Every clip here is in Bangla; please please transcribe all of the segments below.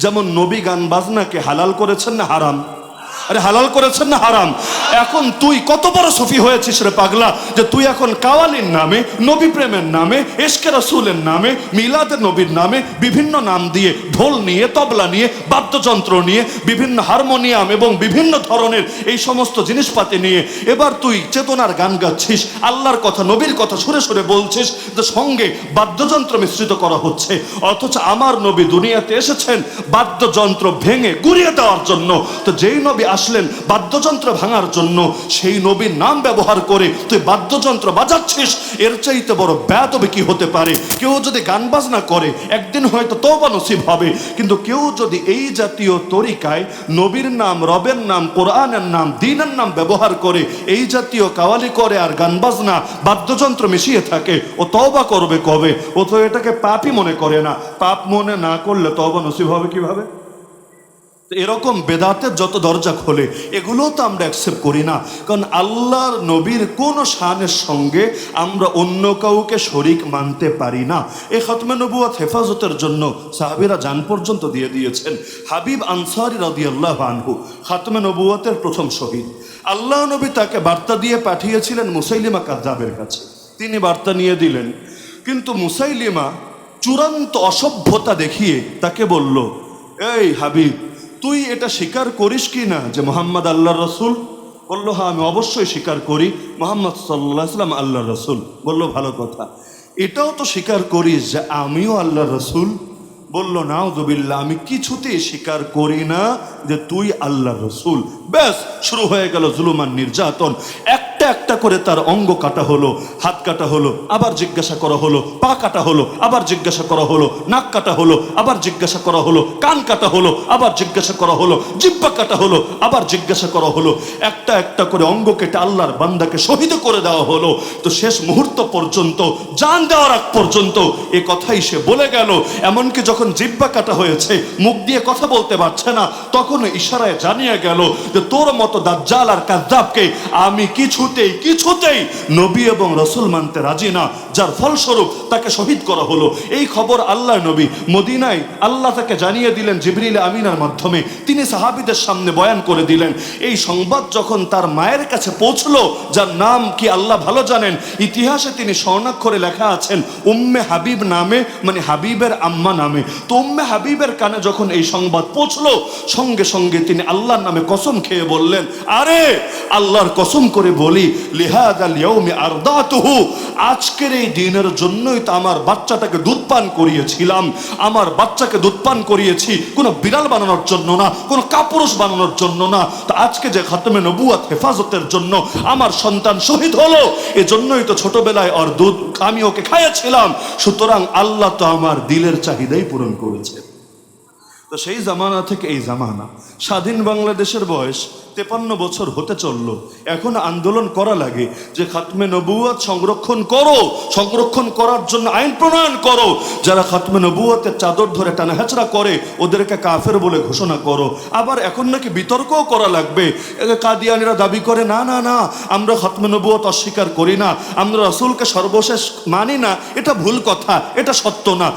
যেমন নবী গান বাজনাকে হালাল করেছেন না হারাম? আরে হালাল করেছেন না হারাম? এখন তুই কত বড় সফি হয়েছিস রে পাগলা, যে তুই এখন কাওয়ালির নামে, নবী প্রেমের নামে এসকে রসুলের নামে মিলাদের নবীর নামে বিভিন্ন নাম দিয়ে ঢোল নিয়ে, তবলা নিয়ে, বাদ্যযন্ত্র নিয়ে, বিভিন্ন হারমোনিয়াম এবং বিভিন্ন ধরনের এই সমস্ত জিনিসপাতি নিয়ে এবার তুই চেতনার গান গাচ্ছিস, আল্লাহর কথা, নবীর কথা সুরে সুরে বলছিস, যে সঙ্গে বাদ্যযন্ত্র মিশ্রিত করা হচ্ছে। অথচ আমার নবী দুনিয়াতে এসেছেন বাদ্যযন্ত্র ভেঙে গুড়িয়ে দেওয়ার জন্য। তো যেই নবী আসলেন বাদ্যযন্ত্র ভাঙার জন্য। সেই নবীর নাম ব্যবহার করে তুই বাদ্যযন্ত্র বাজাচ্ছিস, এর চাইতে বড় ব্যাতবে কি হতে পারে? কেউ যদি গান বাজনা করে, একদিন হয়তো তওবা নসিব হবে। কিন্তু কেউ যদি এই জাতীয় তরিকায় নবীর নাম, রবের নাম, কোরআনের নাম, দিনের নাম ব্যবহার করে, এই জাতীয় কাওয়ালি করে আর গান বাজনা, বাদ্যযন্ত্র মিশিয়ে থাকে, ও তওবা করবে কবে? ও তো এটাকে পাপই মনে করে না। পাপ মনে না করলে তওবা নসিব হবে কীভাবে? তো এরকম বেদাতের যত দরজা খোলে এগুলো তো আমরা অ্যাকসেপ্ট করি না। কারণ আল্লাহর নবীর কোন শানের সঙ্গে আমরা অন্য কাউকে শরিক মানতে পারি না। এই খতমে নবুয়াত হেফাজতের জন্য সাহাবিরা যান পর্যন্ত দিয়ে দিয়েছেন। হাবিব আনসারি রাদি আল্লাহ আনহু, খাতমে নবুয়াতের প্রথম শহীদ। আল্লাহ নবী তাকে বার্তা দিয়ে পাঠিয়েছিলেন মুসাইলিমা কাজাবের কাছে। তিনি বার্তা নিয়ে দিলেন। কিন্তু মুসাইলিমা চূড়ান্ত অসভ্যতা দেখিয়ে তাকে বলল, এই হাবিব তুই এটা স্বীকার করিস কি না যে মোহাম্মদ আল্লাহ রসুল? বলল হ্যাঁ আমি অবশ্যই স্বীকার করি। মোহাম্মদ সাল্লাহ সাল্লাম আল্লাহ রসুল। বলল, ভালো কথা। এটাও তো স্বীকার করিস যে আমিও আল্লাহ রসুল? বলল জবিল্লা আমি কিছুতেই স্বীকার করি না যে তুই আল্লাহ রসুল। ব্যাস, শুরু হয়ে গেল জুলুমান নির্যাতন। একটা একটা করে তার অঙ্গ কাটা হলো, হাত কাটা হলো, আবার জিজ্ঞাসা করা হলো, পা কাটা হলো, আবার জিজ্ঞাসা করা হলো, নাক কাটা হলো, আবার জিজ্ঞাসা করা হলো, কান কাটা হলো, আবার জিজ্ঞাসা করা হলো জিব্বা কাটা হলো, আবার জিজ্ঞাসা করা হলো। একটা একটা করে অঙ্গ কেটে আল্লাহর বান্দাকে শহীদ করে দেওয়া হলো। তো শেষ মুহূর্ত পর্যন্ত, জান দেওয়ার আগ পর্যন্ত এ কথাই সে বলে গেল। এমনকি যখন জিব্বা কাটা হয়েছে, মুখ দিয়ে কথা বলতে পারছে না, তখন ইশারায় জানিয়ে গেল যে তোর মতো দাজ্জাল আর কাদ্দাবকে আমি কিছুতেই কিছুতেই নবী এবং রসুল মানতে রাজি না, যার ফলস্বরূপ তাকে শহীদ করা হলো। এই খবর আল্লাহ নবী মদিনায় আল্লাহ তাকে জানিয়ে দিলেন জিবরিল আমিনার মাধ্যমে। তিনি সাহাবিদের সামনে বয়ান করে দিলেন, এই সংবাদ যখন তার মায়ের কাছে পৌঁছলো, যার নাম কি আল্লাহ ভালো জানেন, ইতিহাসে তিনি স্বর্ণাক্ষরে লেখা আছেন, উম্মে হাবিব নামে মানে হাবিবের আম্মা নামে। তো উম্মে হাবিবের কানে যখন এই সংবাদ পৌঁছলো, সঙ্গে সঙ্গে তিনি আল্লাহর নামে কসম খেয়ে বললেন, আরে, আল্লাহর কসম করে বলি আজকের এই দিনের জন্যই তো আমার বাচ্চাটাকে দুধ পান করিয়েছিলাম। আমার বাচ্চাকে দুধ পান করিয়েছি। কোনো বিড়াল বানানোর জন্য না, কোনো কাপুরুষ বানানোর জন্য না। তো আজকে যে খাতমে নবুয়াত হেফাজতের জন্য আমার সন্তান শহীদ হলো, এজন্যই তো ছোটবেলায় ওর দুধ আমি ওকে খাইয়েছিলাম। সুতরাং আল্লাহ তো আমার দিলের চাহিদাই পূরণ করেছে তো সেই জামানা থেকে এই জামানা। স্বাধীন বাংলাদেশের বয়স তেপান্ন বছর হতে চলল। এখন আন্দোলন করা লাগে যে খাতমে নবুয়াত সংরক্ষণ করো, সংরক্ষণ করার জন্য আইন প্রণয়ন করো। যারা খাতমে নবুয়াতের চাদর ধরে টানা হেঁচড়া করে, ওদেরকে কাফের বলে ঘোষণা করো। আবার এখন নাকি বিতর্কও করা লাগবে। কাদিয়ানিরা দাবি করে, না না না, আমরা খাতমে নবুয়াত অস্বীকার করি না। আমরা রসুলকে সর্বশেষ মানি না। এটা ভুল কথা, এটা সত্য না।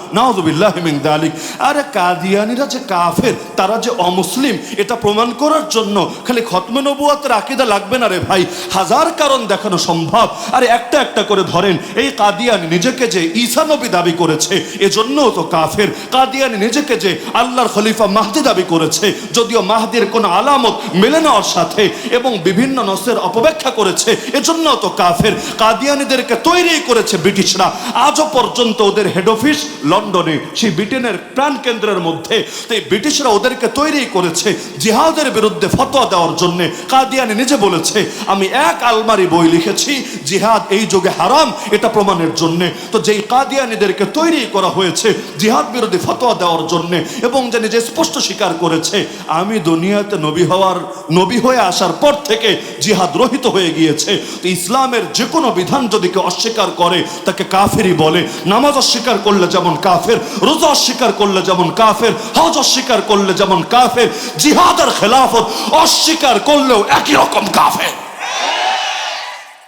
মিন দালিক। আরে কাদিয়ানিরা যে কাফের, তারা যে অমুসলিম, এটা প্রমাণ করার জন্য খালি খতমে নবুয়াতের আকিদা লাগবে না রে ভাই। হাজার কারণ দেখানো সম্ভব। আরে একটা একটা করে ধরেন, এই কাদিয়ানি নিজেকে যে ঈসা নবী দাবি করেছে, এজন্যও তো কাফের। কাদিয়ানি নিজেকে যে আল্লাহর খলিফা মাহদি দাবি করেছে, যদিও মাহদির কোনো আলামত মেলে নেওয়ার সাথে এবং বিভিন্ন নসের অপব্যাখ্যা করেছে এজন্য তো কাফের। কাদিয়ানিদেরকে তৈরি করেছে ব্রিটিশরা। আজও পর্যন্ত ওদের হেড অফিস লন্ডনে, সেই ব্রিটেনের প্রাণ কেন্দ্রের মধ্যে। এই ব্রিটিশরা ওদেরকে তৈরি করেছে জিহাদের বিরুদ্ধে ফতোয়া দেওয়ার জন্য। কাদিয়ানি নিজে বলেছে, আমি এক আলমারি বই লিখেছি, জিহাদ এই যুগে হারাম, এটা প্রমাণের জন্য। তো যেই কাদিয়ানিদেরকে তৈরি করা হয়েছে জিহাদ বিরোধী ফতোয়া দেওয়ার জন্য এবং যে নিজে স্পষ্ট স্বীকার করেছে, আমি দুনিয়াতে নবী হওয়ার, নবী হয়ে আসার পর থেকে জিহাদ রহিত হয়ে গিয়েছে। তো ইসলামের যে কোনো বিধান যদি কেউ অস্বীকার করে, তাকে কাফেরই বলে। নামাজ অস্বীকার করলে যেমন কাফের, রোজা অস্বীকার করলে যেমন কাফের, হজ অস্বীকার করলে যেমন কাফের, জিহাদের খেলাফত অস্বীকার করলেও একই রকম কাফের।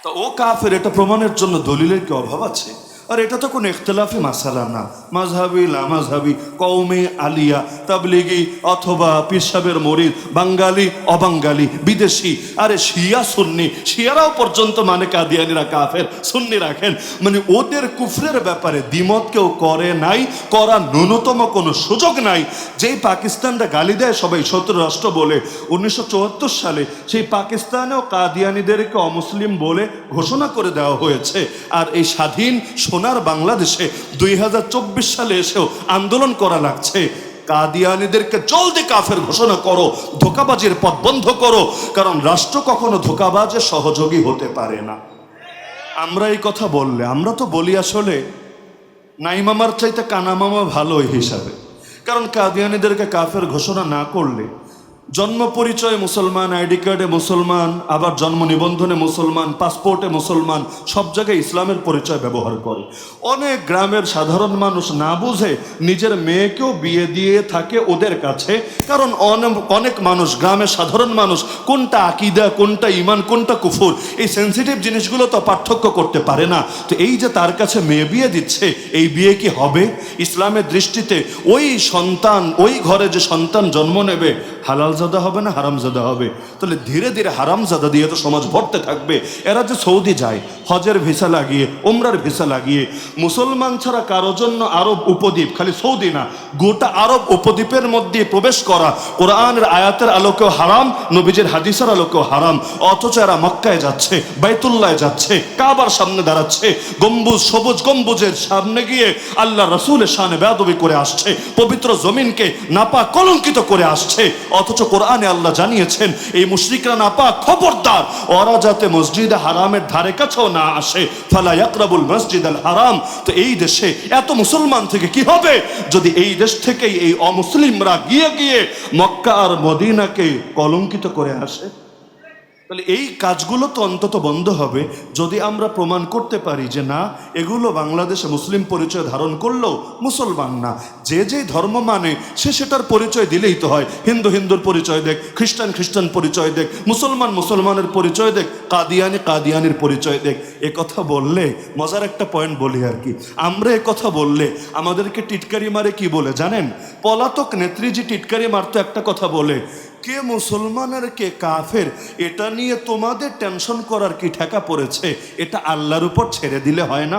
তো ও কাফের, এটা প্রমাণের জন্য দলিলের কি অভাব আছে? আর এটা তো কোনো ইখতলাফি মাসালা না। মাঝহাবি লামাঝহাবি কৌমে আলিয়া, তাবলিগি অথবা পিসাবের মরিদ বাঙ্গালি অবাঙ্গালি বিদেশি, আরে শিয়া সুন্নি, শিয়ারাও পর্যন্ত মানে কাদিয়ানিরা কাফের, সুন্নি রাখেন। মানে ওদের কুফরের ব্যাপারে দ্বিমত কেউ করে নাই, করার ন্যূনতম কোনো সুযোগ নাই। যেই পাকিস্তানটা গালি দেয় সবাই শত্রু রাষ্ট্র বলে, উনিশশো চুয়াত্তর সালে সেই পাকিস্তানেও কাদিয়ানিদেরকে অমুসলিম বলে ঘোষণা করে দেওয়া হয়েছে। আর এই স্বাধীন সোনার বাংলাদেশে দুই সালে এসেও আন্দোলন করা লাগছে। কাদিয়ানিদেরকে জলদি কাফের ঘোষণা করো, ধোকাবাজির পথ বন্ধ করো, কারণ রাষ্ট্র কখনো ধোকাবাজের সহযোগী হতে পারে না। আমরা এই কথা বললে, আমরা তো বলি আসলে নাইমামার চাইতে কানামামা ভালো হিসাবে। কারণ কাদিয়ানিদেরকে কাফের ঘোষণা না করলে জন্ম পরিচয়ে মুসলমান আইডি কার্ডে মুসলমান, আবার জন্ম নিবন্ধনে মুসলমান, পাসপোর্টে মুসলমান, সব জায়গায় ইসলামের পরিচয় ব্যবহার করে। অনেক গ্রামের সাধারণ মানুষ না বুঝে নিজের মেয়েকেও বিয়ে দিয়ে থাকে ওদের কাছে, কারণ অনে- অনেক মানুষ, গ্রামের সাধারণ মানুষ, কোনটা আকিদা, কোনটা ইমান, কোনটা কুফুর, এই সেন্সিটিভ জিনিসগুলো তো পার্থক্য করতে পারে না। তো এই যে তার কাছে মেয়ে বিয়ে দিচ্ছে, এই বিয়ে কি হবে? ইসলামের দৃষ্টিতে ওই সন্তান, ওই ঘরে যে সন্তান জন্ম নেবে হালালজাদা হবে না হারামজাদা হবে? তাহলে ধীরে ধীরে হারামজাদা দিয়ে তো সমাজ ভরতে থাকবে। এরা যে সৌদি যায়, হজের ভিসা লাগিয়ে ওমরার ভিসা লাগিয়ে, মুসলমান ছাড়া কারও জন্য আরব উপদ্বীপ, খালি সৌদি না, গোটা আরব উপদ্বীপের মধ্যে প্রবেশ করা, কোরআনের আয়াতের আলোকেও হারাম, নবীজের হাদিসের আলোকেও হারাম, অথচ এরা মক্কায় যাচ্ছে, বাইতুল্লায় যাচ্ছে, কাবার সামনে দাঁড়াচ্ছে, গম্বুজ, সবুজ গম্বুজের সামনে গিয়ে আল্লাহ রসুলের সামনে বেদবি করে আসছে, পবিত্র জমিনকে নাপা কলঙ্কিত করে আসছে, অথচ কোরআনে আল্লাহ জানিয়েছেন, এই মুশরিকরা নাপা খবরদার। ওরা যাতে মসজিদ হারামের ধারে কাছেও না আসে। ফালা ইয়াকরাবুল মসজিদ আল হারাম। তো এই দেশে এত মুসলমান থেকে কি হবে? যদি এই দেশ থেকেই এই অমুসলিমরা গিয়ে গিয়ে মক্কা আর মদিনাকে কলঙ্কিত করে আসে? তাহলে এই কাজগুলো তো অন্তত বন্ধ হবে যদি আমরা প্রমাণ করতে পারি যে না, এগুলো বাংলাদেশে মুসলিম পরিচয় ধারণ করলেও মুসলমান না। যে যে ধর্ম মানে সে সেটার পরিচয় দিলেই তো হয়। হিন্দু হিন্দুর পরিচয় দেখ, খ্রিস্টান খ্রিস্টান পরিচয় দেখ, মুসলমান মুসলমানের পরিচয় দেখ, কাদিয়ানি কাদিয়ানির পরিচয় দেখ। এ কথা বললে, মজার একটা পয়েন্ট বলি আর কি। আমরা এ কথা বললে আমাদেরকে টিটকারি মারে কি বলে জানেন? পলাতক নেত্রী যে টিটকারি মারতো একটা কথা বলে কে মুসলমান আর কে কাফের, এটা নিয়ে তোমাদের টেনশন করার কি ঠেকা পড়েছে? এটা আল্লাহর উপর ছেড়ে দিলে হয় না?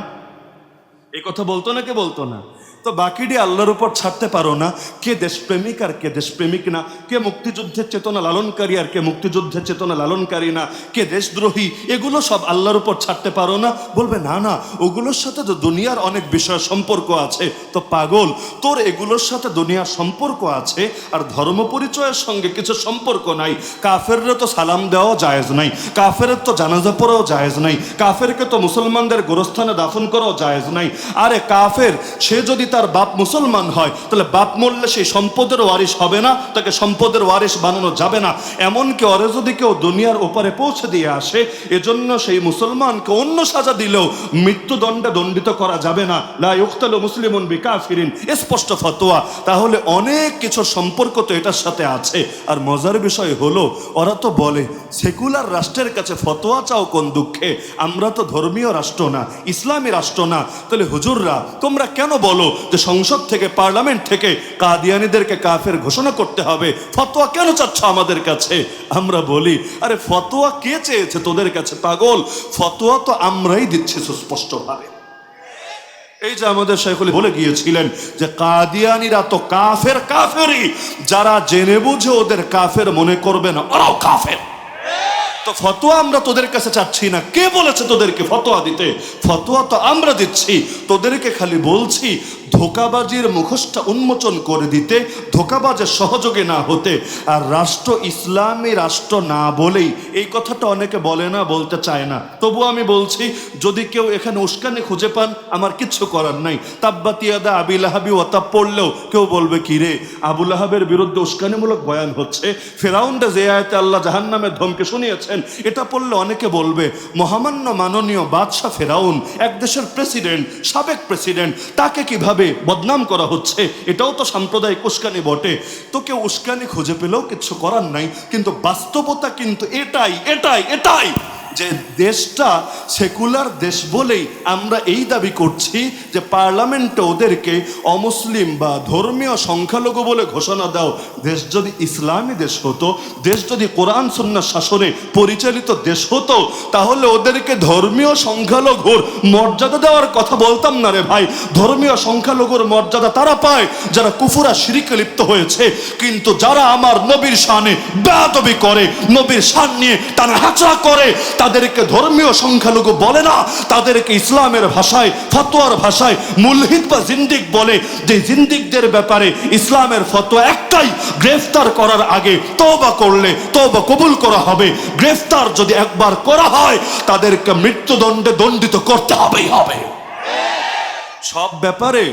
এই কথা বলতো না কে বলতো না? তো বাকিটি আল্লাহর উপর ছাড়তে পারো না। কে দেশপ্রেমিক আর কে দেশপ্রেমিক না? কে মুক্তিযুদ্ধের চেতনা লালনকারী আর কে মুক্তিযুদ্ধের চেতনা লালনকারী না? কে দেশদ্রোহী? এগুলো সব আল্লাহর উপর ছাড়তে পারো না। বলবে, না না, ওগুলোর সাথে তো দুনিয়ার অনেক বিষয় সম্পর্ক আছে। তো পাগল, তোর এগুলোর সাথে দুনিয়ার সম্পর্ক আছে আর ধর্ম পরিচয়ের সঙ্গে কিছু সম্পর্ক নাই। কাফেররা তো সালাম দেওয়াও জায়েজ নাই। কাফেরের তো জানাজা পড়াও জায়েজ নাই। কাফেরকে তো মুসলমানদের গোরস্থানে দাফন করাও জায়েজ নাই। আরে কাফের, সে যদি তার বাপ মুসলমান হয়, তাহলে বাপ মরলে সেই সম্পদের ওয়ারিশ হবে না, তাকে সম্পদের ওয়ারিশ বানানো যাবে না। এমনকি ওরে যদি কেউ দুনিয়ার ওপারে পৌঁছে দিয়ে আসে, এজন্য সেই মুসলমানকে অন্য সাজা দিলেও মৃত্যুদণ্ডে দণ্ডিত করা যাবে না। লা ইউক্তালু মুসলিমুন বিকাফিরিন, স্পষ্ট ফতোয়া। তাহলে অনেক কিছু সম্পর্ক তো এটার সাথে আছে। আর মজার বিষয় হলো, ওরা তো বলে, সেকুলার রাষ্ট্রের কাছে ফতোয়া চাও কোন দুঃখে? আমরা তো ধর্মীয় রাষ্ট্র না, ইসলামী রাষ্ট্র না। তাহলে হুজুররা, তোমরা কেন বলো যে সংসদ থেকে, পার্লামেন্ট থেকে কাদিয়ানিদেরকে কাফের ঘোষণা করতে হবে। ফতোয়া কেন চাচ্ছ আমাদের কাছে? আমরা বলি, আরে ফতোয়া কে চেয়েছে তোদের কাছে, পাগল? ফতোয়া তো আমরাই দিচ্ছি সুস্পষ্টভাবে। এই যে আমাদের শেখুল বলে গিয়েছিলেন যে কাদিয়ানিরা তো কাফের কাফেরই, যারা জেনে বুঝে ওদের কাফের মনে করবে না, ওরাও কাফের। তো ফতোয়া আমরা তোদের কাছে চাচ্ছি না। কে বলেছে তোদেরকে ফতোয়া দিতে? ফতোয়া তো আমরা দিচ্ছি। তোদেরকে খালি বলছি, ধোকাবাজির মুখোশটা উন্মোচন করে দিতে ধোকাবাজের সহযোগে না হতে। আর রাষ্ট্র ইসলামী রাষ্ট্র না বলেই, এই কথাটা অনেকে বলে না, বলতে চায় না। তবু আমি বলছি, যদি কেউ এখানে উস্কানি খুঁজে পান, আমার কিচ্ছু করার নাই। তাব্বাতিয়াদা আবিল আহাবি ওয়াতাব পড়লেও কেউ বলবে, কি রে? আবুল আহাবের বিরুদ্ধে উস্কানিমূলক বয়ান হচ্ছে ফেরাউন্ডে যে আয়তে আল্লাহ জাহান্নামের ধমকে শুনিয়েছেন এটা পড়লে অনেকে বলবে, মহামান্য মাননীয় বাদশাহ ফেরাউন এক দেশের প্রেসিডেন্ট, সাবেক প্রেসিডেন্ট, তাকে কীভাবে বদনাম করা হচ্ছে, এটাও তো সাম্প্রদায়িক উস্কানি বটে। তো কেউ উস্কানি খুঁজে পেলেও কিছু করার নাই, কিন্তু বাস্তবতা কিন্তু এটাই এটাই এটাই। যে দেশটা সেকুলার দেশ বলেই আমরা এই দাবি করছি যে পার্লামেন্টে ওদেরকে অমুসলিম বা ধর্মীয় সংখ্যালঘু বলে ঘোষণা দাও। দেশ যদি ইসলামী দেশ হতো, দেশ যদি কোরআন সন্ন্যাস শাসনে পরিচালিত দেশ হতো, তাহলে ওদেরকে ধর্মীয় সংখ্যালঘুর মর্যাদা দেওয়ার কথা বলতাম না রে ভাই। ধর্মীয় সংখ্যালঘুর মর্যাদা তারা পায়, যারা কুফুরা শিরিকে লিপ্ত হয়েছে। কিন্তু যারা আমার নবীর শানে বেয়াদবি করে, নবীর শান নিয়ে তারা হাঁচড়া করে তাদেরকে ধর্মীয় সংখ্যালঘু বলে না, তাদেরকে ইসলামের ভাষায়, ফতোয়ার ভাষায় মুলহিদ বা জিন্দিক বলে। যে জিন্দিকদের ব্যাপারে ইসলামের ফতোয়া একটাই, গ্রেফতার করার আগে তওবা করলে তওবা কবুল করা হবে। গ্রেফতার যদি একবার করা হয়, তাদেরকে মৃত্যুদণ্ডে দণ্ডিত করতে হবেই হবে। সব ব্যাপারে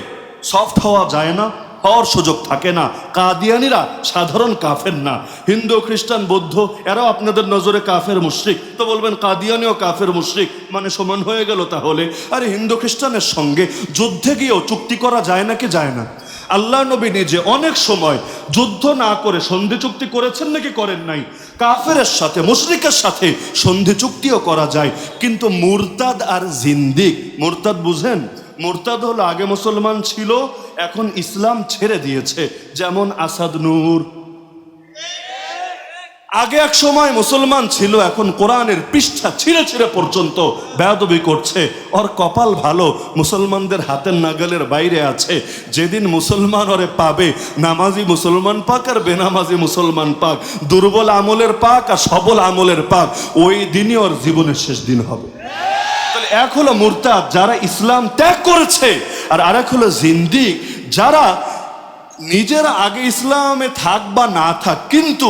সফট হওয়া যায় না। হওয়ার সুযোগ থাকে না। কাদিয়ানিরা সাধারণ কাফের না। হিন্দু, খ্রিস্টান, বৌদ্ধ, এরাও আপনাদের নজরে কাফের মুশরিক। তো বলবেন, কাদিয়ানিও কাফের মুশরিক? মানে সমান হয়ে গেল তাহলে? আরে, হিন্দু, খ্রিস্টানের সঙ্গে যুদ্ধে গিয়েও চুক্তি করা যায় নাকি যায় না? আল্লাহ নবী নিজে অনেক সময় যুদ্ধ না করে সন্ধি চুক্তি করেছেন নাকি করেন নাই? কাফেরের সাথে, মুশরিকের সাথে সন্ধি চুক্তিও করা যায়। কিন্তু মুরতাদ আর জিন্দিক, মুরতাদ বুঝেন? মুরতাদ হলো আগে মুসলমান ছিল, এখন ইসলাম ছেড়ে দিয়েছে, যেমন আসাদ নূর। আগে এক সময় মুসলমান ছিল, এখন কোরআনের পৃষ্ঠা ছিঁড়ে ছিঁড়ে পর্যন্ত বেয়াদবি করছে। ওর কপাল ভালো, মুসলমানদের হাতের নাগালের বাইরে আছে। যেদিন মুসলমান ওরে পাবে, নামাজি মুসলমান পাক আর বেনামাজি মুসলমান পাক। দুর্বল আমলের পাক আর সবল আমলের পাক। ওই দিনই ওর জীবনের শেষ দিন হবে। এক হলো মুরতাদ যারা ইসলাম ত্যাগ করেছে আর আরেক হলো জিন্দিক যারা নিজের আগে ইসলামে থাক বা না থাক, কিন্তু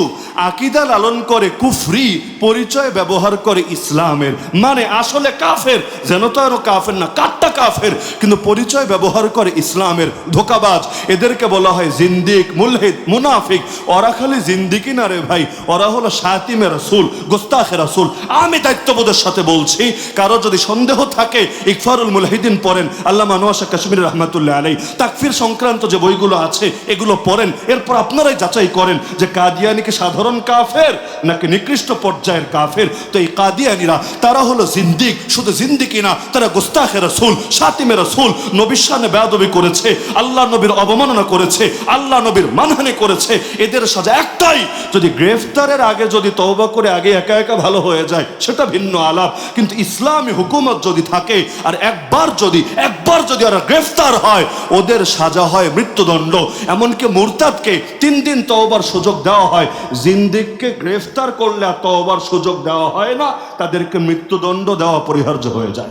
আকিদা লালন করে কুফরি, পরিচয় ব্যবহার করে ইসলামের। মানে আসলে কাফের, যেন তো আরও কাফের না, কাট্টা কাফের, কিন্তু পরিচয় ব্যবহার করে ইসলামের ধোকাবাজ। এদেরকে বলা হয় জিন্দিক, মুলহিদ, মুনাফিক। ওরা খালি জিন্দিকি না রে ভাই, ওরা হলো সাতিমে রাসুল, গোস্তাখে রাসুল। আমি দায়িত্ববোধের সাথে বলছি, কারও যদি সন্দেহ থাকে, ইকফারুল মুলহিদিন পড়েন আল্লাহ মানুয়াশা কাশ্মীর রহমতুল্লাহ আলাই তাকফির সংক্রান্ত যে বইগুলো আছে এগুলো পড়েন। এরপর আপনারাই যাচাই করেন যে কাদিয়ানিকে সাধারণ কাফের নাকি নিকৃষ্ট পর্যায়ের কাফের। তো এই কাদিয়ানিরা, তারা হলো জিন্দিক, শুধু জিন্দিকি না, তারা গোস্তাখে রসুল সাতিমে রসুল, নবীর সামনে বেয়াদবি করেছে, আল্লাহ নবীর অবমাননা করেছে, আল্লাহ নবীর মানহানি করেছে। এদের সাজা একটাই, যদি গ্রেফতারের আগে যদি তওবা করে আগে একা একা ভালো হয়ে যায়, সেটা ভিন্ন আলাপ। কিন্তু ইসলামী হুকুমত যদি থাকে, আর একবার যদি একবার যদি ওরা গ্রেফতার হয়, ওদের সাজা হয় মৃত্যুদণ্ড। এমনকি মুরতাদকে তিন দিন তওবার সুযোগ দেওয়া হয়। জিন্দিককে গ্রেফতার করলে আর তওবার সুযোগ দেওয়া হয় না। তাদেরকে মৃত্যুদণ্ড দেওয়া পরিহার্য হয়ে যায়।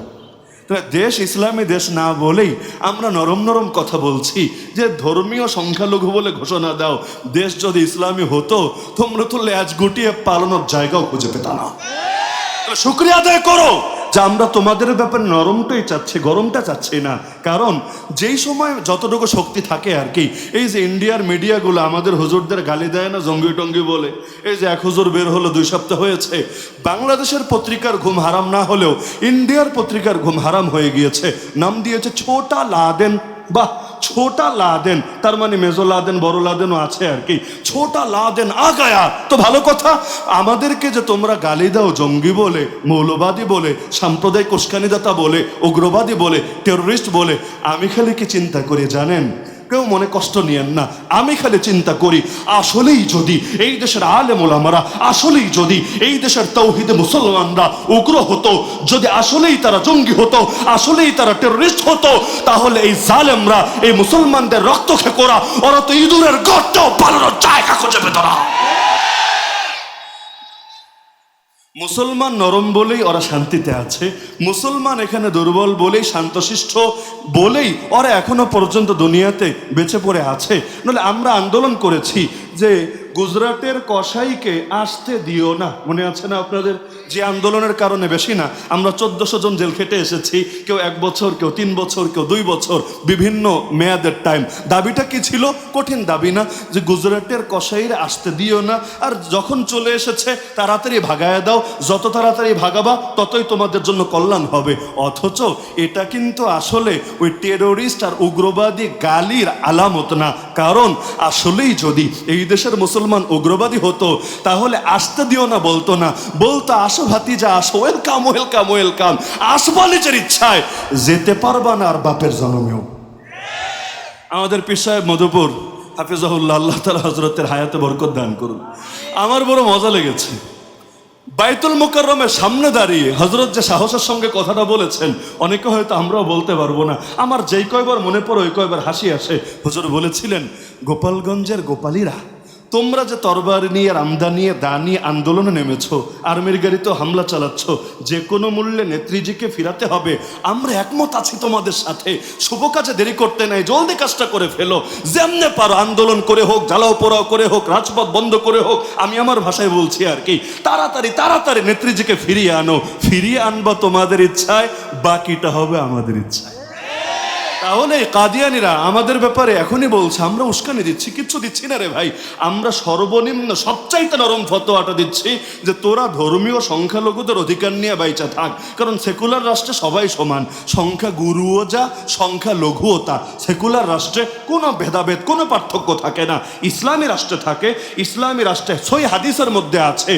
দেশ ইসলামী দেশ না বলেই আমরা নরম নরম কথা বলছি যে ধর্মীয় সংখ্যালঘু বলে ঘোষণা দাও। দেশ যদি ইসলামী হতো, তোমরা তো ল্যাজ গুটিয়ে পালানোর জায়গাও খুঁজে পেত না। শুক্রিয়া আদায় করো। যে আমরা তোমাদের ব্যাপারে নরমটাই চাচ্ছি, গরমটা চাচ্ছি না। কারণ যেই সময় যতটুকু শক্তি থাকে আর কি, এই যে ইন্ডিয়ার মিডিয়াগুলো আমাদের হুজুরদের গালি দেয় না, জঙ্গি টঙ্গি বলে, এই যে এক হুজুর বের হলো, দুই সপ্তাহ হয়েছে, বাংলাদেশের পত্রিকার ঘুম হারাম না হলেও ইন্ডিয়ার পত্রিকার ঘুম হারাম হয়ে গিয়েছে। নাম দিয়েছে ছোটা লাদেন, বাহ! ছোটা লাদেন, তার মানে মেজো লাদেন, বড় লাদেনও আছে আর কি। ছোটা লাদেন আগায়া তো ভালো কথা, আমাদেরকে যে তোমরা গালি দাও জঙ্গি বলে, মৌলবাদী বলে, সাম্প্রদায়িক উস্কানিদাতা বলে, উগ্রবাদী বলে টেররিস্ট বলে, আমি খালি কি চিন্তা করি জানেন? কেউ মনে কষ্ট নিয়েন না। আমি খালি চিন্তা করি, আসলেই যদি এই দেশের আলে মোলামারা আসলেই যদি এই দেশের তৌহিদ মুসলমানরা উগ্র হতো, যদি আসলেই তারা জঙ্গি হতো, আসলেই তারা টেররিস্ট হতো, তাহলে এই জালেমরা, এই মুসলমানদের রক্ত খেকোরা, ওরা তো ইঁদুরের গর্ত পালানোর জায়গা খুঁজে পেত না। মুসলমান নরম বলেই ওরা শান্তিতে আছে, মুসলমান এখানে দুর্বল বলেই শান্তশিষ্ট বলেই ওরা এখনও পর্যন্ত দুনিয়াতে বেঁচে পড়ে আছে। নাহলে আমরা আন্দোলন করেছি যে গুজরাটের কসাইকে আসতে দিও না। মনে আছে না আপনাদের? যে আন্দোলনের কারণে বেশি না। আমরা চোদ্দশো জন জেল খেটে এসেছি, কেউ এক বছর, কেউ তিন বছর, কেউ দুই বছর, বিভিন্ন মেয়াদের টাইম দাবিটা কি ছিল? কঠিন দাবি না যে গুজরাটের কসাইরা আসতে দিও না। আর যখন চলে এসেছে, তাড়াতাড়ি ভাগায় দাও। যত তাড়াতাড়ি ভাগাবা, ততই তোমাদের জন্য কল্যাণ হবে। অথচ এটা কিন্তু আসলে ওই টেরোরিস্ট আর উগ্রবাদী গালির আলামত না। কারণ আসলেই যদি এই এই দেশের মুসলমান উগ্রবাদী হতো, তাহলে আসতে দিও না, বলতো না। বলতো, আসো ভাতিজা, আসো ওয়েলকাম ওয়েলকাম ওয়েলকাম আসবা নিজের ইচ্ছায়। যেতে পারবা না আর বাপের জন্মেও। আমাদের সাহেব মধুপুর, হাফিজাহুল্লাহ, আল্লাহ তালা হজরতের হায়াতে বরকত দান করুন। আমার বড় মজা লেগেছে। বাইতুল মোকাররমের সামনে দাঁড়িয়ে হজরত যে সাহসের সঙ্গে কথাটা বলেছেন, অনেকে হয়তো আমরাও বলতে পারব না। আমার যেই কয়বার মনে পড়ে, ওই কয়বার হাসি আসে। হজর বলেছিলেন, গোপালগঞ্জের গোপালীরা তোমরা যে তরবার নিয়ে রামদা নিয়ে দা নিয়ে আন্দোলনে নেমেছ, আর্মির গাড়িতেও হামলা চালাচ্ছ, যে কোনো মূল্যে নেত্রীজিকে ফিরাতে হবে, আমরা একমত আছি তোমাদের সাথে। শুভ কাজে দেরি করতে নাই, জলদি কাজটা করে ফেলো। যেমনে পারো আন্দোলন করে হোক, জ্বালাও পোড়াও করে হোক, রাজপথ বন্ধ করে হোক, আমি আমার ভাষায় বলছি আর কি, তাড়াতাড়ি তাড়াতাড়ি নেত্রীজিকে ফিরিয়ে আনো। ফিরিয়ে আনবা তোমাদের ইচ্ছায়, বাকিটা হবে আমাদের ইচ্ছায়। তাহলে কাদিয়ানিরা আমাদের ব্যাপারে এখনই বলছে, আমরা উস্কানি দিচ্ছি, কিচ্ছু দিচ্ছি না রে ভাই। আমরা সর্বনিম্ন সবচাইতে নরম ফতোয়াটা দিচ্ছি যে তোরা ধর্মীয় সংখ্যালঘুদের অধিকার নিয়ে বাইচা থাক। কারণ সেকুলার রাষ্ট্রে সবাই সমান। সংখ্যা গুরুও যা, সংখ্যা লঘুও তা। সেকুলার রাষ্ট্রে কোনো ভেদাভেদ, কোনো পার্থক্য থাকে না। ইসলামী রাষ্ট্রে থাকে, ইসলামী রাষ্ট্রে সই হাদিসের মধ্যে আছে,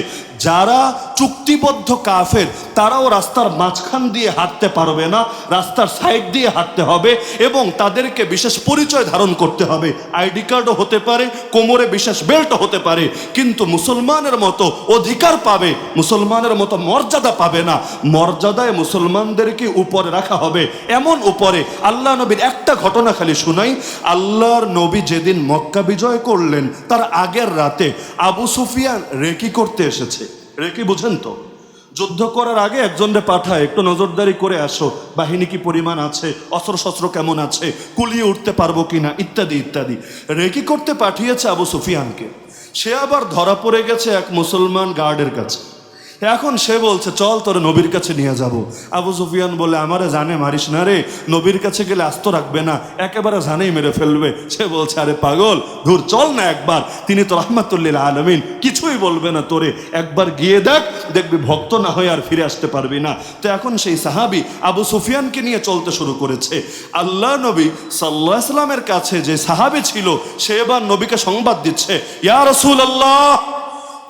যারা চুক্তিবদ্ধ কাফের, তারাও রাস্তার মাঝখান দিয়ে হাঁটতে পারবে না, রাস্তার সাইড দিয়ে হাঁটতে হবে। এবং তাদেরকে বিশেষ পরিচয় ধারণ করতে হবে। আইডি কার্ডও হতে পারে, কোমরে বিশেষ বেল্টও হতে পারে। কিন্তু মুসলমানের মতো অধিকার পাবে, মুসলমানের মতো মর্যাদা পাবে না। মর্যাদায় মুসলমানদেরকে উপরে রাখা হবে, এমন উপরে। আল্লাহ নবীর একটা ঘটনা খালি শুনাই। আল্লাহর নবী যেদিন মক্কা বিজয় করলেন, তার আগের রাতে আবু সুফিয়ান রেকি করতে এসেছে। রেকি বুঝেন তো? যুদ্ধ করার আগে একজনরে পাঠায়, একটু নজরদারি করে আসো, বাহিনী কি পরিমাণ আছে অস্ত্র শস্ত্র কেমন আছে, কুলিয়ে উঠতে পারব কিনা, ইত্যাদি ইত্যাদি। রেকি করতে পাঠিয়েছে আবু সুফিয়ানকে? সে আবার ধরা পড়ে গেছে এক মুসলমান গার্ডের কাছে। এখন সে বলছে, চল তোরে নবীর কাছে নিয়ে যাব। আবু সুফিয়ান বলে, আমারে জানে মারিস না রে, নবীর কাছে গেলে আস্ত রাখবে না, একেবারে জানেই মেরে ফেলবে। সে বলছে, আরে পাগল, ধুর, চল না একবার, তিনি তো রহমাতুল্লিল আলমিন, কিছুই বলবে না তোরে, একবার গিয়ে দেখ, দেখবি ভক্ত না হয়ে আর ফিরে আসতে পারবি না। তো এখন সেই সাহাবি আবু সুফিয়ানকে নিয়ে চলতে শুরু করেছে। আল্লাহ নবী সাল্লাহ ইসলামের কাছে যে সাহাবি ছিল, সে এবার নবীকে সংবাদ দিচ্ছে, ইয়া রসুল আল্লাহ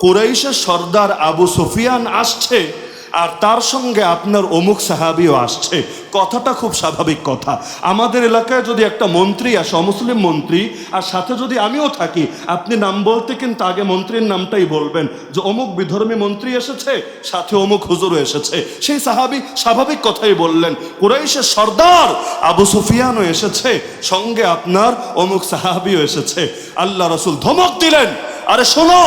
কুরাইশের সর্দার আবু সুফিয়ান আসছে আর তার সঙ্গে আপনার অমুক সাহাবিও আসছে। কথাটা খুব স্বাভাবিক কথা। আমাদের এলাকায় যদি একটা মন্ত্রী আসে, অমুসলিম মন্ত্রী, আর সাথে যদি আমিও থাকি, আপনি নাম বলতে কিন্তু আগে মন্ত্রীর নামটাই বলবেন। যে অমুক বিধর্মী মন্ত্রী এসেছে, সাথে অমুক হুজুরও এসেছে। সেই সাহাবি স্বাভাবিক কথাই বললেন, কুরাইশের সর্দার আবু সুফিয়ানও এসেছে, সঙ্গে আপনার অমুক সাহাবিও এসেছে। আল্লাহ রসুল ধমক দিলেন। আরে শোনো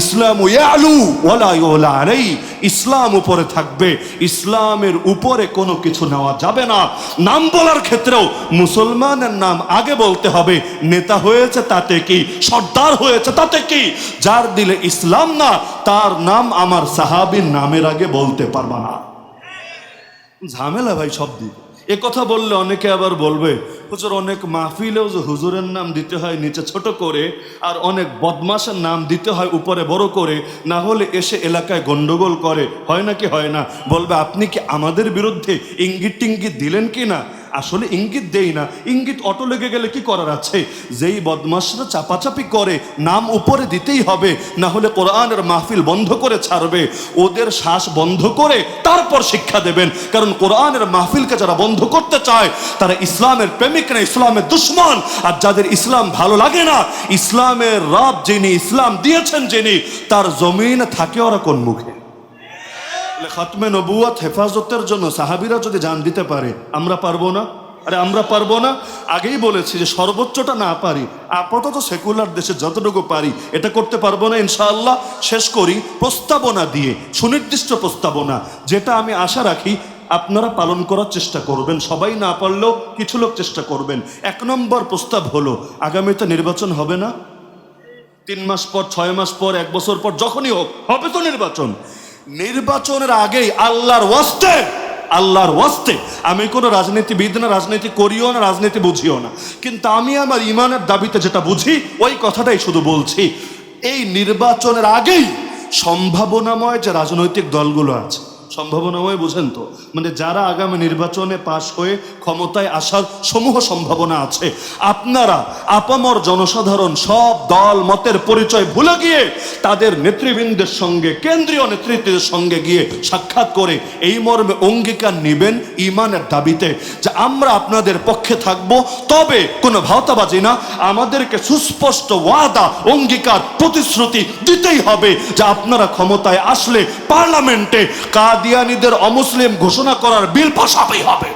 ইসলাম ইসলাম উপরে থাকবে, ইসলামের উপরে কোনো কিছু নেওয়া যাবে না। নাম বলার ক্ষেত্রেও মুসলমানের নাম আগে বলতে হবে, নেতা হয়েছে তাতে কি, সর্দার হয়েছে তাতে কি। যার দিলে ইসলাম না, তার নাম আমার সাহাবীর নামের আগে বলতে পারবা না। ঝামেলা ভাই সব দিক। এ কথা বললে অনেকে আবার বলবে, হুজুর, অনেক মাহফিলেও যে হুজুরের নাম দিতে হয় নিচে ছোট করে আর অনেক বদমাশের নাম দিতে হয় উপরে বড় করে, না হলে এসে এলাকায় গণ্ডগোল করে। হয় নাকি হয় না? বলবে, আপনি কি আমাদের বিরুদ্ধে ইঙ্গিত টিঙ্গিত দিলেন কি না? আসলে ইঙ্গিত দেই না। ইঙ্গিত অটো লেগে গেলে কি করার আছে? যেই বদমাসরা চাপাচাপি করে, নাম উপরে দিতেই হবে, না হলে কোরআনের মাহফিল বন্ধ করে ছাড়বে। ওদের শ্বাস বন্ধ করে তারপর শিক্ষা দেবেন। কারণ কোরআনের মাহফিলকে যারা বন্ধ করতে চায়, তারা ইসলামের প্রেমিক না, ইসলামের দুশ্মন। আর যাদের ইসলাম ভালো লাগে না, ইসলামের রব যিনি, ইসলাম দিয়েছেন যিনি, তার জমিন থাকে ওরা কোন মুখে? খতমে নবুয়াত হেফাজতের জন্য সাহাবিরা যদি জান দিতে পারে, আমরা পারব না? আরে আমরা পারব না? আগেই বলেছি যে সর্বোচ্চটা না পারি, আপাতত সেকুলার দেশে যতটুকু পারি, এটা করতে পারব না, ইনশাআল্লাহ। শেষ করি, প্রস্তাবনা দিয়ে, সুনির্দিষ্ট প্রস্তাবনা, যেটা আমি আশা রাখি আপনারা পালন করার চেষ্টা করবেন। সবাই না পারলেও কিছু লোক চেষ্টা করবেন। এক নম্বর প্রস্তাব হলো, আগামীতে নির্বাচন হবে না? তিন মাস পর, ছয় মাস পর, এক বছর পর, যখনই হোক, হবে তো নির্বাচন। নির্বাচনের আগেই আল্লাহর ওয়াস্তে আল্লাহর ওয়াস্তে। আমি কোনো রাজনীতিবিদ না, রাজনীতি করিও না, রাজনীতি বুঝিও না। কিন্তু আমি আমার ইমানের দাবিতে যেটা বুঝি, ওই কথাটাই শুধু বলছি। এই নির্বাচনের আগেই সম্ভাবনাময় যে রাজনৈতিক দলগুলো আছে সম্ভাবনাময়, বুঝেন তো? মানে যারা আগামী নির্বাচনে পাশ হয়ে ক্ষমতায় আসার সমূহ সম্ভাবনা আছে। আপনারা, আপামর জনসাধারণ, সব দল, মতের পরিচয় ভুলে গিয়ে তাদের নেতৃবৃন্দের সঙ্গে, কেন্দ্রীয় নেতৃত্বের সঙ্গে গিয়ে সাক্ষাৎ করে এই মর্মে অঙ্গীকার নিবেন ইমানের দাবিতে যে আমরা আপনাদের পক্ষে থাকব। তবে কোনো ভাওতাবাজি না, আমাদেরকে সুস্পষ্ট ওয়াদা, অঙ্গীকার, প্রতিশ্রুতি দিতেই হবে যে আপনারা ক্ষমতায় আসলে পার্লামেন্টে কাদিয়ানিদের অমুসলিম ঘোষণা করার বিল পাশাবেই হবে।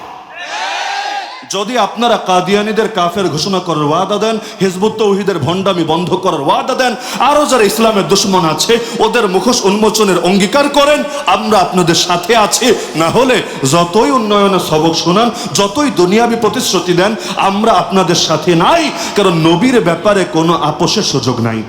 যদি আপনারা কাদিয়ানিদের কাফের ঘোষণা করার ওয়াদা দেন, হিজবুত তৌহিদের ভণ্ডামি বন্ধ করার ওয়াদা দেন আরও যারা ইসলামের দুশ্মন আছে, ওদের মুখোশ উন্মোচনের অঙ্গীকার করেন, আমরা আপনাদের সাথে আছি। না হলে যতই উন্নয়নের সবক শোনান, যতই দুনিয়াবি প্রতিশ্রুতি দেন, আমরা আপনাদের সাথে নাই, কারণ নবীর ব্যাপারে কোনো আপোষের সুযোগ নাই।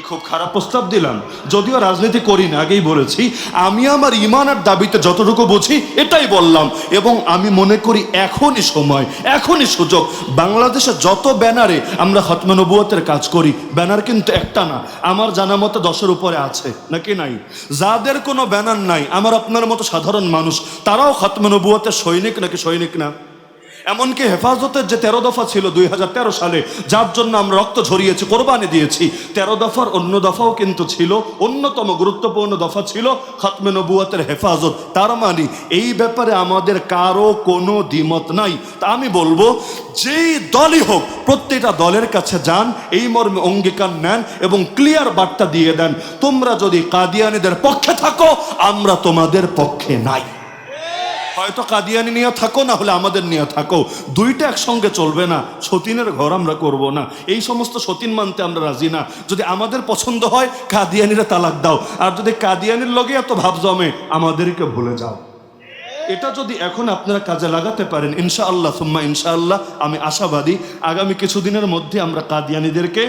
খুব খারাপ প্রস্তাব দিলাম। যদিও রাজনীতি করি না, আগেই বলেছি। আমি আমার ইমানের দাবিতে যতটুকু বুঝি, এটাই বললাম। এবং আমি মনে করি এখনই সময়, এখনই সুযোগ। বাংলাদেশে যত ব্যানারে আমরা খতমে নবুয়তের কাজ করি, ব্যানার কিন্তু একটা না, আমার জানা মতো দশের উপরে আছে, নাকি নাই? যাদের কোনো ব্যানার নাই, আমার আপনার মতো সাধারণ মানুষ, তারাও খতমে নবুয়তের সৈনিক নাকি সৈনিক না? এমনকি হেফাজতের যে তেরো দফা ছিল দুই হাজার তেরো সালে, যার জন্য আমরা রক্ত ঝরিয়েছি, কোরবানি দিয়েছি, তেরো দফার অন্য দফাও কিন্তু ছিল, অন্যতম গুরুত্বপূর্ণ দফা ছিল খাতমে নবুয়াতের হেফাজত। তার মানে এই ব্যাপারে আমাদের কারও কোনো দ্বিমত নাই। তা আমি বলব, যেই দলই হোক, প্রত্যেকটা দলের কাছে যান, এই মর্মে অঙ্গীকার নেন এবং ক্লিয়ার বার্তা দিয়ে দেন, তোমরা যদি কাদিয়ানিদের পক্ষে থাকো, আমরা তোমাদের পক্ষে নাই। হয়তো কাদিয়ানি নিয়ে থাকো, না হলে আমাদের নিয়ে থাকো। দুইটা একসঙ্গে চলবে না, সতীনের ঘর আমরা করব না। এই সমস্ত সতীন মানতে আমরা রাজি না। যদি আমাদের পছন্দ হয়, কাদিয়ানিরা তালাক দাও। আর যদি কাদিয়ানির লগে এত ভাব জমে, আমাদেরকে ভুলে যাও। এটা যদি এখন আপনারা কাজে লাগাতে পারেন, ইনশাআল্লাহ, সুম্মা ইনশাআল্লাহ, আমি আশাবাদী। আগামী কিছুদিনের মধ্যে আমরা কাদিয়ানিদেরকে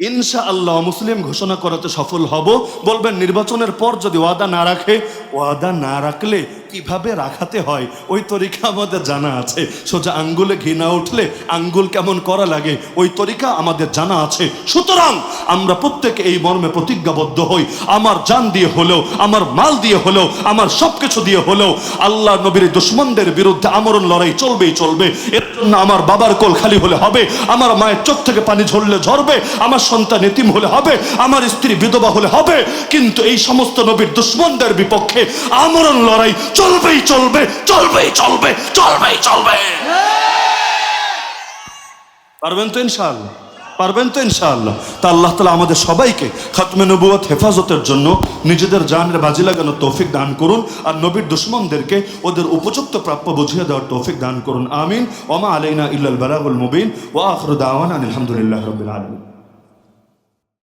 ইনশা আল্লাহ মুসলিম ঘোষণা করাতে সফল হব। বলবেন, নির্বাচনের পর যদি ওয়াদা না রাখে, ওয়াদা না রাখলে কীভাবে রাখাতে হয়? ওই তরিকা আমাদের জানা আছে। সোজা আঙ্গুলে ঘি না উঠলে আঙ্গুল কেমন করা লাগে? ওই তরিকা আমাদের জানা আছে। সুতরাং আমরা প্রত্যেকে এই মর্মে প্রতিজ্ঞাবদ্ধ হই। আমার জান দিয়ে হলেও, আমার মাল দিয়ে হলেও, আমার সব কিছু দিয়ে হলেও আল্লাহ নবীর দুশ্মনদের বিরুদ্ধে আমরণ লড়াই চলবেই চলবে। এর জন্য আমার বাবার কোল খালি হলে হবে, আমার মায়ের চোখ থেকে পানি ঝরলে ঝরবে, আমার সন্তান এতিম হলে হবে, আমার স্ত্রী বিধবা হলে হবে। কিন্তু এই সমস্ত নবীর দুশ্মনদের বিপক্ষে আমরণ লড়াই চলবেই চলবে চলবেই চলবে চলবেই চলবে। পারবেন তো ইনশাআল্লাহ, পারবেন তো ইনশাআল্লাহ। তা আল্লাহ তালা আমাদের সবাইকে খাতমে নবুয়াত হেফাজতের জন্য নিজেদের জানের বাজি লাগানোর তৌফিক দান করুন আর নবীর দুশ্মনদেরকে ওদের উপযুক্ত প্রাপ্য বুঝিয়ে দেওয়ার তৌফিক দান করুন। আমিন। ওমা আলাইনা ইল্লাল বালাগুল মুবিন। ওয়া আখরু দাওয়ানা আলহামদুলিল্লাহ রবিল আলমিন।